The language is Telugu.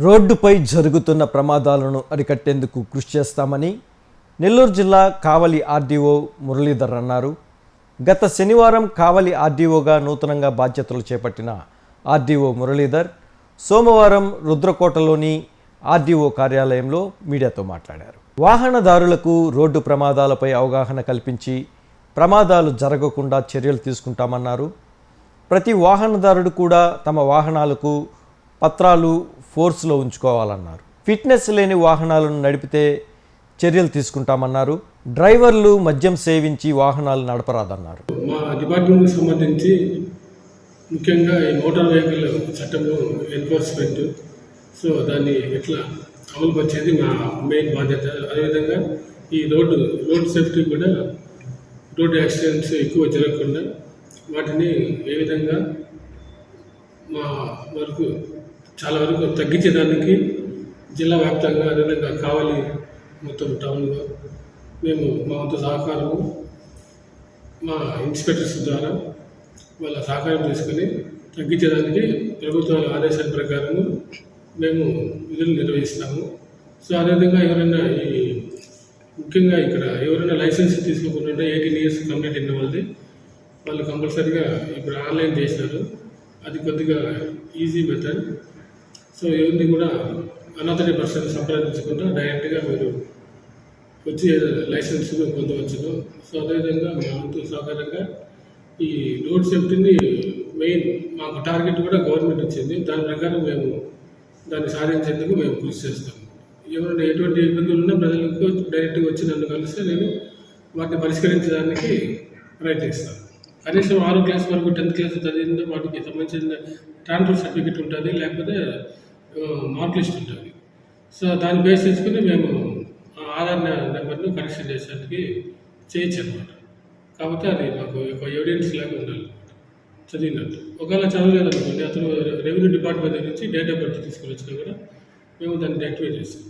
రోడ్డుపై జరుగుతున్న ప్రమాదాలను అరికట్టేందుకు కృషి చేస్తామని నెల్లూరు జిల్లా కావలి ఆర్డీఓ మురళీధర్ అన్నారు. గత శనివారం కావలి ఆర్డీఓగా నూతనంగా బాధ్యతలు చేపట్టిన ఆర్డీఓ మురళీధర్ సోమవారం రుద్రకోటలోని ఆర్డీఓ కార్యాలయంలో మీడియాతో మాట్లాడారు. వాహనదారులకు రోడ్డు ప్రమాదాలపై అవగాహన కల్పించి ప్రమాదాలు జరగకుండా చర్యలు తీసుకుంటామన్నారు. ప్రతి వాహనదారుడు కూడా తమ వాహనాలకు పత్రాలు ఫోర్స్లో ఉంచుకోవాలన్నారు. ఫిట్నెస్ లేని వాహనాలను నడిపితే చర్యలు తీసుకుంటామన్నారు. డ్రైవర్లు మద్యం సేవించి వాహనాలు నడపరాదన్నారు. మా డిపార్ట్మెంట్కి సంబంధించి ముఖ్యంగా ఈ మోటార్ వెహికల్ చట్టంలో ఎన్ఫోర్స్మెంట్ సో దాన్ని ఎట్లా అమలుపరిచేది మా మెయిన్ బాధ్యత. అదేవిధంగా ఈ రోడ్డు రోడ్ సేఫ్టీ కూడా రోడ్ యాక్సిడెంట్స్ ఎక్కువ జరగకుండా వాటిని ఏ విధంగా మా వరకు చాలా వరకు తగ్గించేదానికి జిల్లా వ్యాప్తంగా అదేవిధంగా కావాలి మొత్తం టౌన్లో మేము మా వంతు సహకారము మా ఇన్స్పెక్టర్స్ ద్వారా వాళ్ళ సహకారం తీసుకొని తగ్గించేదానికి ప్రభుత్వాల ఆదేశాల ప్రకారము మేము విధులు నిర్వహిస్తాము. సో అదేవిధంగా ఎవరైనా ఈ ముఖ్యంగా ఇక్కడ ఎవరైనా లైసెన్స్ తీసుకోకుండా ఎయిటీన్ ఇయర్స్ కంప్లీట్ అయిన వాళ్ళది వాళ్ళు కంపల్సరీగా ఇప్పుడు ఆన్లైన్ చేసినారు అది కొద్దిగా ఈజీ మెథడ్. సో ఎవరిని కూడా అనాథరీ పర్సన్ సంప్రదించకుండా డైరెక్ట్గా మీరు వచ్చి లైసెన్స్ పొందవచ్చును. సో అదేవిధంగా మా వంతు సహకారంగా ఈ రోడ్ సేఫ్టీని మెయిన్ మాకు టార్గెట్ కూడా గవర్నమెంట్ ఇచ్చింది. దాని ప్రకారం మేము దాన్ని సాధించేందుకు మేము కృషి చేస్తాం. ఎవరైనా ఎటువంటి ఇబ్బందులు ఉన్నా ప్రజలకు డైరెక్ట్గా వచ్చి నన్ను కలిస్తే నేను వాటిని పరిష్కరించడానికి ప్రయత్నిస్తాను. కనీసం ఆరో క్లాస్ వరకు టెన్త్ క్లాస్ చదివిన వాటికి సంబంధించిన ట్రాన్స్ఫర్ సర్టిఫికేట్ ఉంటుంది. లేకపోతే మార్క్ లిస్ట్ ఉంటుంది. సో దాన్ని బేస్ చేసుకుని మేము ఆ ఆధార్ నెంబర్ను కనెక్షన్ చేసేందుకు చేయొచ్చు అనమాట కాకపోతే అది మాకు ఒక ఎవిడెన్స్ లాగా ఉండాలి. చదివినట్టు. ఒకవేళ చదవలేదు అనుకోండి అతను రెవెన్యూ డిపార్ట్మెంట్ నుంచి డేట్ ఆఫ్ బర్త్ తీసుకొని వచ్చినా కూడా మేము దాన్ని యాక్టివేట్ చేస్తాం.